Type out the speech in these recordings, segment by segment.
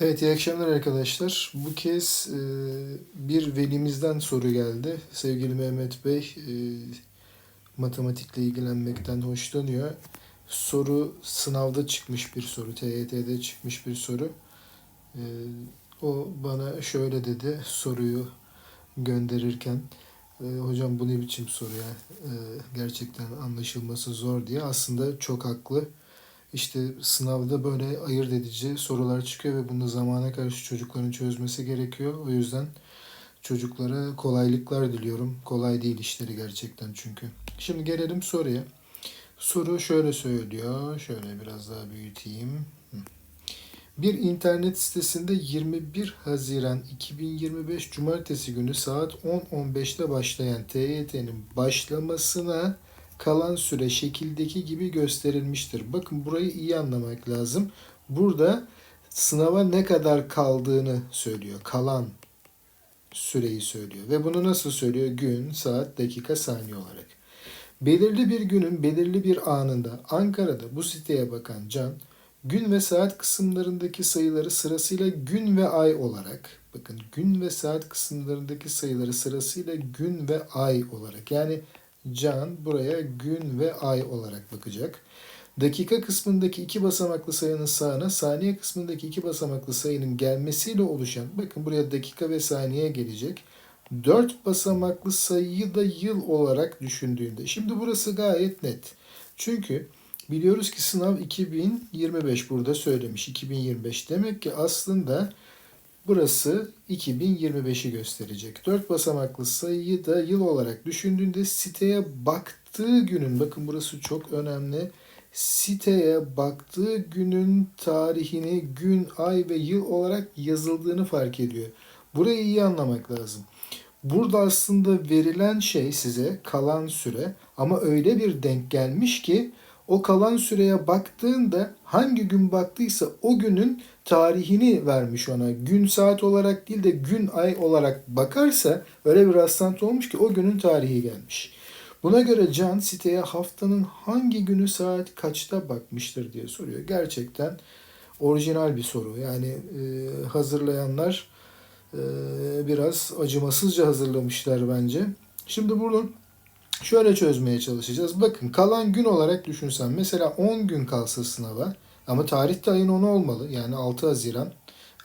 Evet, iyi akşamlar arkadaşlar. Bu kez e, bir velimizden soru geldi. Sevgili Mehmet Bey e, matematikle ilgilenmekten hoşlanıyor. Soru sınavda çıkmış bir soru, TYT'de çıkmış bir soru. E, o bana şöyle dedi soruyu gönderirken. E, hocam bu ne biçim soru ya? E, gerçekten anlaşılması zor diye. Aslında çok haklı. İşte sınavda böyle ayırt edici sorular çıkıyor ve bunu zamana karşı çocukların çözmesi gerekiyor. O yüzden çocuklara kolaylıklar diliyorum. Kolay değil işleri gerçekten çünkü. Şimdi gelelim soruya. Soru şöyle söylüyor. Şöyle biraz daha büyüteyim. Bir internet sitesinde 21 Haziran 2025 Cumartesi günü saat 10.15'te başlayan TYT'nin başlamasına kalan süre şekildeki gibi gösterilmiştir. Bakın burayı iyi anlamak lazım. Burada sınava ne kadar kaldığını söylüyor. Kalan süreyi söylüyor. Ve bunu nasıl söylüyor? Gün, saat, dakika, saniye olarak. Belirli bir günün belirli bir anında Ankara'da bu siteye bakan Can, gün ve saat kısımlarındaki sayıları sırasıyla gün ve ay olarak, bakın gün ve saat kısımlarındaki sayıları sırasıyla gün ve ay olarak yani Can buraya gün ve ay olarak bakacak. Dakika kısmındaki iki basamaklı sayının sağına, saniye kısmındaki iki basamaklı sayının gelmesiyle oluşan, bakın buraya dakika ve saniye gelecek. Dört basamaklı sayıyı da yıl olarak düşündüğünde. Şimdi burası gayet net. Çünkü biliyoruz ki sınav 2025 burada söylemiş. 2025 demek ki aslında Burası 2025'i gösterecek. 4 basamaklı sayıyı da yıl olarak düşündüğünde siteye baktığı günün, bakın burası çok önemli. Siteye baktığı günün tarihini gün, ay ve yıl olarak yazıldığını fark ediyor. Burayı iyi anlamak lazım. Burada aslında verilen şey size kalan süre ama öyle bir denk gelmiş ki o kalan süreye baktığında hangi gün baktıysa o günün tarihini vermiş ona. Gün saat olarak değil de gün ay olarak bakarsa öyle bir rastlantı olmuş ki o günün tarihi gelmiş. Buna göre Can siteye haftanın hangi günü saat kaçta bakmıştır diye soruyor. Gerçekten orijinal bir soru. Yani e, hazırlayanlar e, biraz acımasızca hazırlamışlar bence. Şimdi bunun şöyle çözmeye çalışacağız. Bakın kalan gün olarak düşünsem mesela 10 gün kalsa sınava ama tarih de ayın 10'u olmalı. Yani 6 Haziran.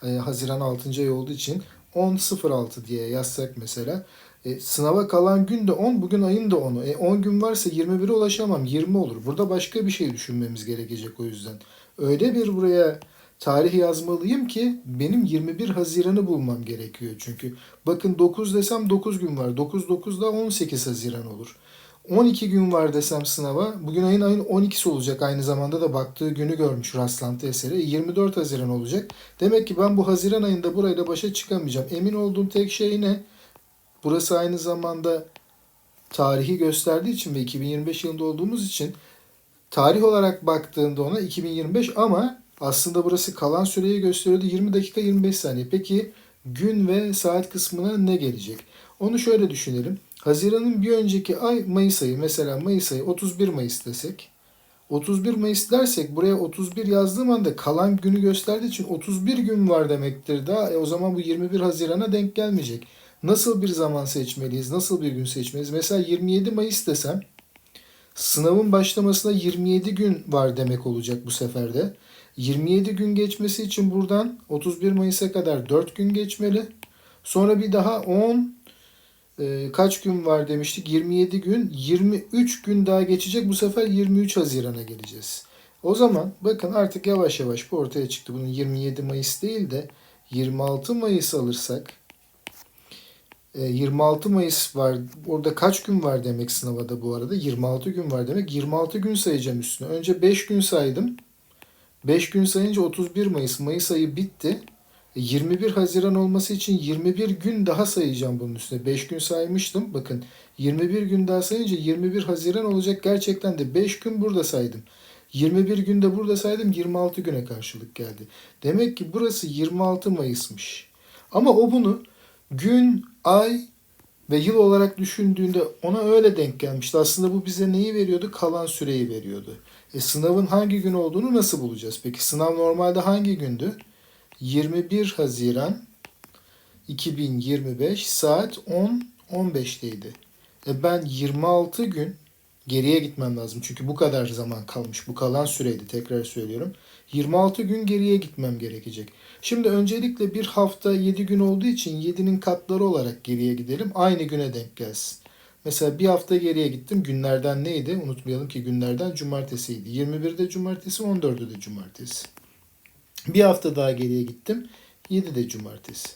E, Haziran 6. ay olduğu için 10.06 diye yazsak mesela. E, sınava kalan gün de 10, bugün ayın da 10'u. E, 10 gün varsa 21'e ulaşamam, 20 olur. Burada başka bir şey düşünmemiz gerekecek o yüzden. Öyle bir buraya tarih yazmalıyım ki benim 21 Haziran'ı bulmam gerekiyor çünkü. Bakın 9 desem 9 gün var. 9 9 da 18 Haziran olur. 12 gün var desem sınava. Bugün ayın ayın 12'si olacak. Aynı zamanda da baktığı günü görmüş rastlantı eseri. 24 Haziran olacak. Demek ki ben bu Haziran ayında burayla başa çıkamayacağım. Emin olduğum tek şey ne? Burası aynı zamanda tarihi gösterdiği için ve 2025 yılında olduğumuz için tarih olarak baktığında ona 2025 ama aslında burası kalan süreyi gösteriyordu 20 dakika 25 saniye. Peki gün ve saat kısmına ne gelecek? Onu şöyle düşünelim. Haziran'ın bir önceki ay Mayıs ayı. Mesela Mayıs ayı 31 Mayıs desek. 31 Mayıs dersek buraya 31 yazdığım anda kalan günü gösterdiği için 31 gün var demektir daha. E o zaman bu 21 Haziran'a denk gelmeyecek. Nasıl bir zaman seçmeliyiz? Nasıl bir gün seçmeliyiz? Mesela 27 Mayıs desem sınavın başlamasına 27 gün var demek olacak bu sefer de. 27 gün geçmesi için buradan 31 Mayıs'a kadar 4 gün geçmeli. Sonra bir daha 10 e, kaç gün var demiştik? 27 gün. 23 gün daha geçecek. Bu sefer 23 Haziran'a geleceğiz. O zaman bakın artık yavaş yavaş bu ortaya çıktı. Bunun 27 Mayıs değil de 26 Mayıs alırsak 26 e, Mayıs var. Orada kaç gün var demek sınava da bu arada? 26 gün var demek. 26 gün sayacağım üstüne. Önce 5 gün saydım. 5 gün sayınca 31 Mayıs. Mayıs ayı bitti. 21 Haziran olması için 21 gün daha sayacağım bunun üstüne. 5 gün saymıştım. Bakın 21 gün daha sayınca 21 Haziran olacak. Gerçekten de 5 gün burada saydım. 21 günde burada saydım 26 güne karşılık geldi. Demek ki burası 26 Mayıs'mış. Ama o bunu gün, ay ve yıl olarak düşündüğünde ona öyle denk gelmişti. Aslında bu bize neyi veriyordu? Kalan süreyi veriyordu. E sınavın hangi gün olduğunu nasıl bulacağız? Peki sınav normalde hangi gündü? 21 Haziran 2025 saat 10.15'teydi. E ben 26 gün geriye gitmem lazım. Çünkü bu kadar zaman kalmış. Bu kalan süreydi tekrar söylüyorum. 26 gün geriye gitmem gerekecek. Şimdi öncelikle bir hafta 7 gün olduğu için 7'nin katları olarak geriye gidelim. Aynı güne denk gelsin. Mesela bir hafta geriye gittim. Günlerden neydi? Unutmayalım ki günlerden cumartesiydi. 21'de cumartesi, 14'ü de cumartesi. Bir hafta daha geriye gittim. 7 de cumartesi.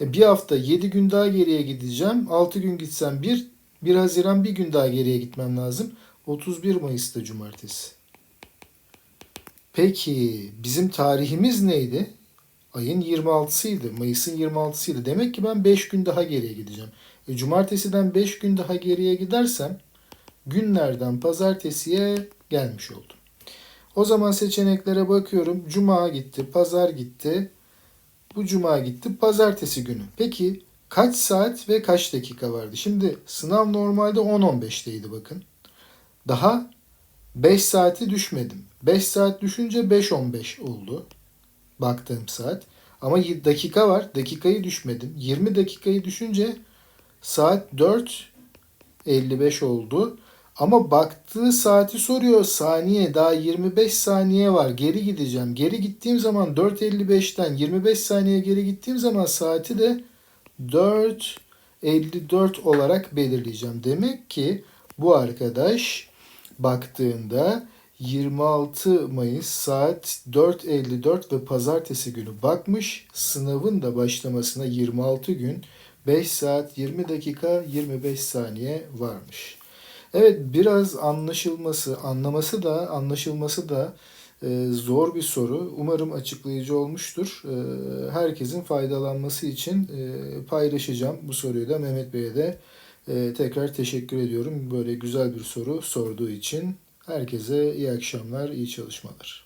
E bir hafta 7 gün daha geriye gideceğim. 6 gün gitsem 1, 1 Haziran bir gün daha geriye gitmem lazım. 31 Mayıs'ta cumartesi. Peki bizim tarihimiz neydi? Ayın 26'sıydı. Mayıs'ın 26'sıydı. Demek ki ben 5 gün daha geriye gideceğim. E, cumartesiden 5 gün daha geriye gidersem günlerden pazartesiye gelmiş oldum. O zaman seçeneklere bakıyorum. Cuma gitti, pazar gitti. Bu cuma gitti, pazartesi günü. Peki kaç saat ve kaç dakika vardı? Şimdi sınav normalde 10-15'teydi bakın. Daha 5 saati düşmedim. 5 saat düşünce 5-15 oldu. Baktığım saat. Ama dakika var. Dakikayı düşmedim. 20 dakikayı düşünce saat 4.55 oldu. Ama baktığı saati soruyor. Saniye daha 25 saniye var. Geri gideceğim. Geri gittiğim zaman 4.55'ten 25 saniye geri gittiğim zaman saati de 4.54 olarak belirleyeceğim. Demek ki bu arkadaş baktığında 26 Mayıs saat 4.54 ve pazartesi günü bakmış. Sınavın da başlamasına 26 gün 5 saat 20 dakika 25 saniye varmış. Evet biraz anlaşılması, anlaması da anlaşılması da e, zor bir soru. Umarım açıklayıcı olmuştur. E, herkesin faydalanması için e, paylaşacağım bu soruyu da Mehmet Bey'e de e, tekrar teşekkür ediyorum. Böyle güzel bir soru sorduğu için. Herkese iyi akşamlar, iyi çalışmalar.